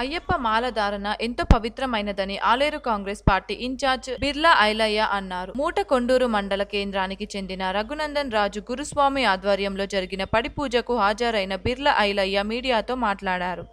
అయ్యప్ప మాల ధారణ ఎంతో పవిత్రమైనదని Aler Congress party incharge Birla Ailaiah అన్నారు. మూట కొండూరు మండల కేంద్రానికి చెందిన రఘునందన్ రాజు గురుస్వామి ఆధ్వర్యంలో జరిగిన పడి పూజకు హాజరైన బిర్లా ఐలయ్య మీడియాతో మాట్లాడారు.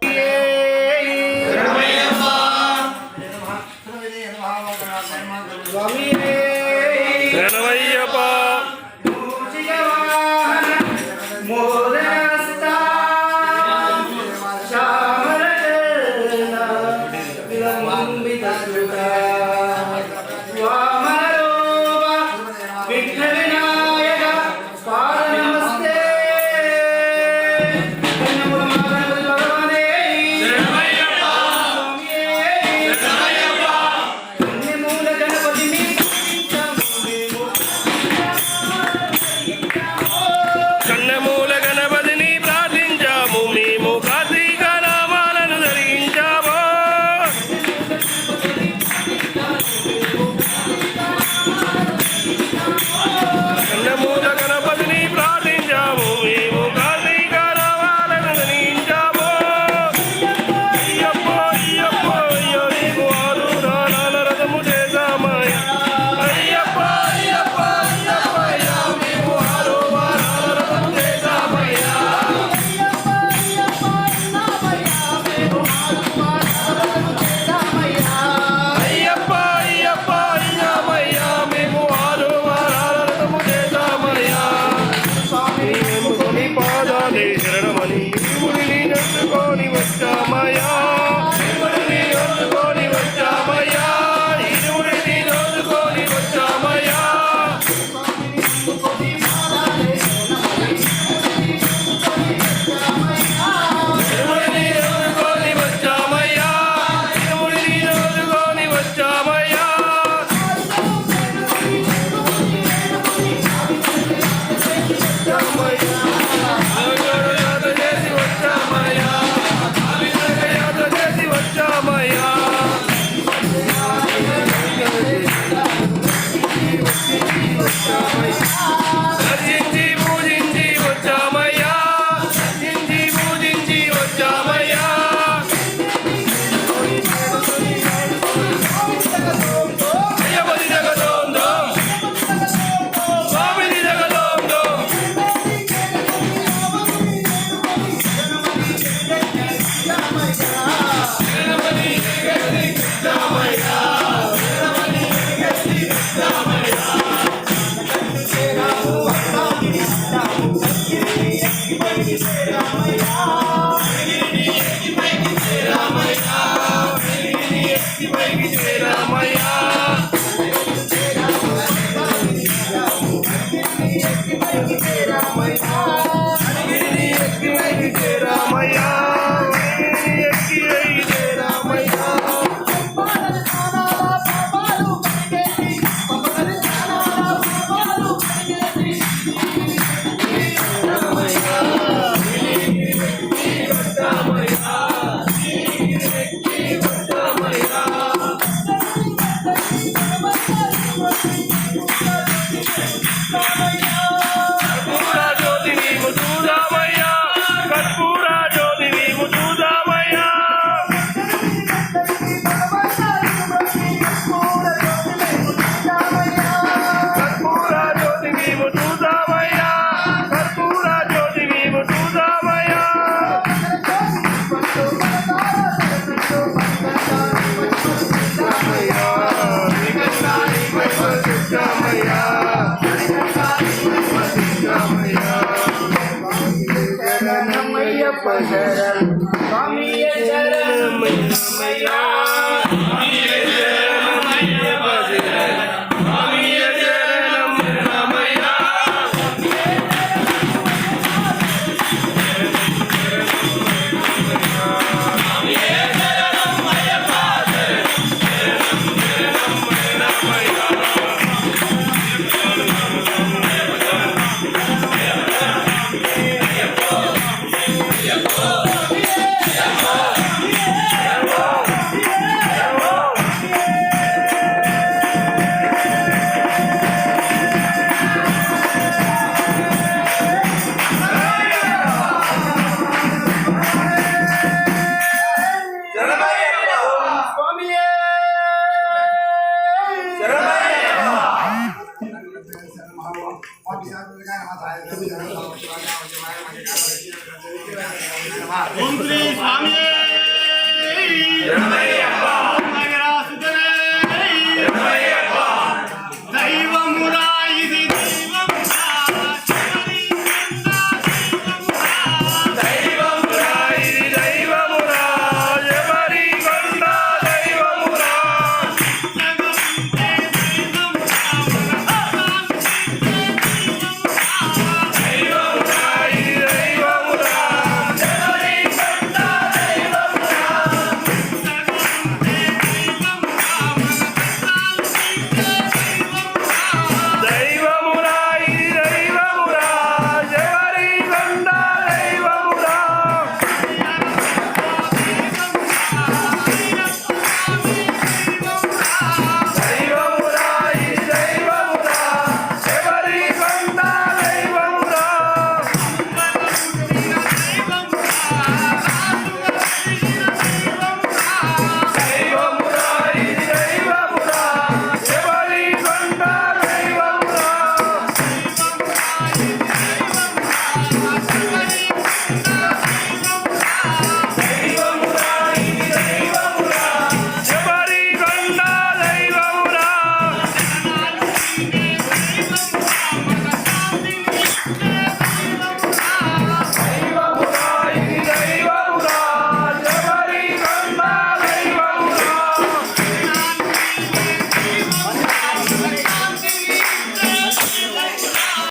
Sajid నీవు చూసావయ్యా. కర్పూర జ్యోతి నీవు చూసావయ్యా. అయ్యా சுந்தரி சுவாமியே!